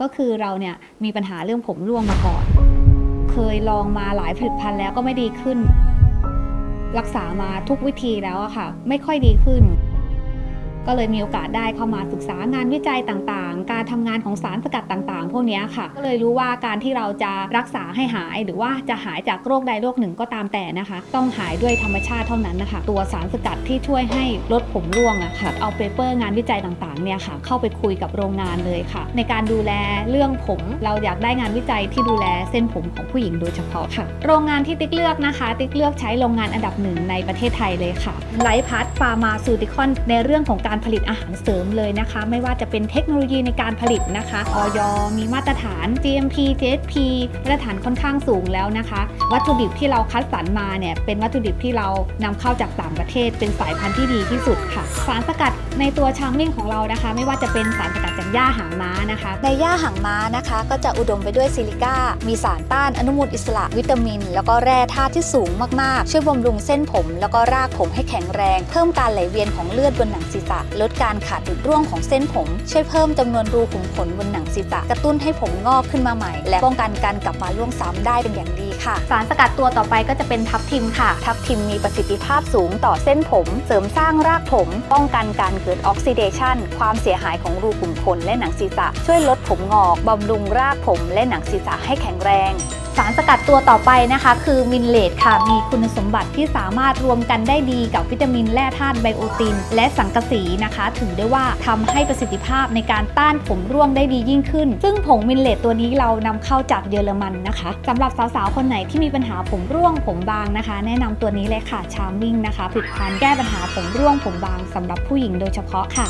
ก็คือเราเนี่ยมีปัญหาเรื่องผมร่วงมาก่อน เคยลองมาหลายผลิตภัณฑ์แล้วก็ไม่ดีขึ้น รักษามาทุกวิธีแล้วอะค่ะ ไม่ค่อยดีขึ้น ก็เลยมีโอกาสได้เข้ามาศึกษางานวิจัยต่างๆ การทำงานของสารสกัดต่างๆ พวกนี้ค่ะ ก็เลยรู้ว่าการที่เราจะรักษาให้หาย หรือว่าจะหายจากโรคใดโรคหนึ่งก็ตามแต่นะคะ ต้องหายด้วยธรรมชาติเท่านั้นนะคะ ตัวสารสกัดที่ช่วยให้ลดผมร่วงอะค่ะ เอาเปเปอร์งานวิจัยต่างๆเนี่ยค่ะ เข้าไปคุยกับโรงงานเลยค่ะ ในการดูแลเรื่องผมเราอยากได้งานวิจัยที่ดูแลเส้นผมของผู้หญิงโดยเฉพาะค่ะ โรงงานที่ติ๊กเลือกนะคะ ติ๊กเลือกใช้โรงงานอันดับหนึ่งในประเทศไทยเลยค่ะไลพัทฟาร์มาซูติคอนในเรื่องของการผลิตอาหารเสริมเลยนะคะ ไม่ว่าจะเป็นเทคโนโลยีในการผลิตนะคะออยมีมาตรฐาน GMP GSP มาตรฐานค่อนข้างสูงแล้วนะคะ วัตถุดิบที่เราคัดสรรมาเนี่ยเป็นวัตถุดิบที่เรานำเข้าจากต่างประเทศ เป็นสายพันธุ์ที่ดีที่สุดค่ะ สารสกัดในตัวชาร์มมิ่งของเรานะคะ ไม่ว่าจะเป็นสารสกัดจากหญ้าหางม้านะคะ ในหญ้าหางม้านะคะ ก็จะอุดมไปด้วยซิลิก้า มีสารต้านอนุมูลอิสระวิตามิน แล้วก็แร่ธาตุที่สูงมากๆ ช่วยบำรุงเส้นผม แล้วก็รากผมให้แข็งแรง เพิ่มการไหลเวียนของเลือดบนหนังศีรษะลดการขาดหรือร่วงของเส้นผม ช่วยเพิ่มจำนวนรูขุมขนบนหนังศีรษะ กระตุ้นให้ผมงอกขึ้นมาใหม่ และป้องกันการกลับมาร่วงซ้ำได้เป็นอย่างดีค่ะ สารสกัดตัวต่อไปก็จะเป็นทับทิมค่ะ ทับทิมมีประสิทธิภาพสูงต่อเส้นผม เสริมสร้างรากผม ป้องกันการเกิดออกซิเดชันความเสียหายของรูขุมขนและหนังศีรษะ ช่วยลดผมงอกบำรุงรากผมและหนังศีรษะให้แข็งแรง สารสกัดตัวต่อไปนะคะ คือมินเลตค่ะ มีคุณสมบัติที่สามารถรวมกันได้ดีกับวิตามินแร่ธาตุไบโอติน และสังกะสีนะคะ ถือได้ว่าทำให้ประสิทธิภาพในการต้านผมร่วงได้ดียิ่งขึ้น ซึ่งผงมินเลตตัวนี้เรานำเข้าจากเยอรมันนะคะสำหรับสาวๆคนไหนที่มีปัญหาผมร่วงผมบางนะคะ แนะนำตัวนี้เลยค่ะชาร์มมิ่งนะคะผลิตภัณฑ์แก้ปัญหาผมร่วงผมบางสำหรับผู้หญิงโดยเฉพาะค่ะ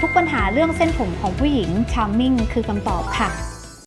ทุกปัญหาเรื่องเส้นผมของผู้หญิงชาร์มมิ่งคือคำตอบค่ะ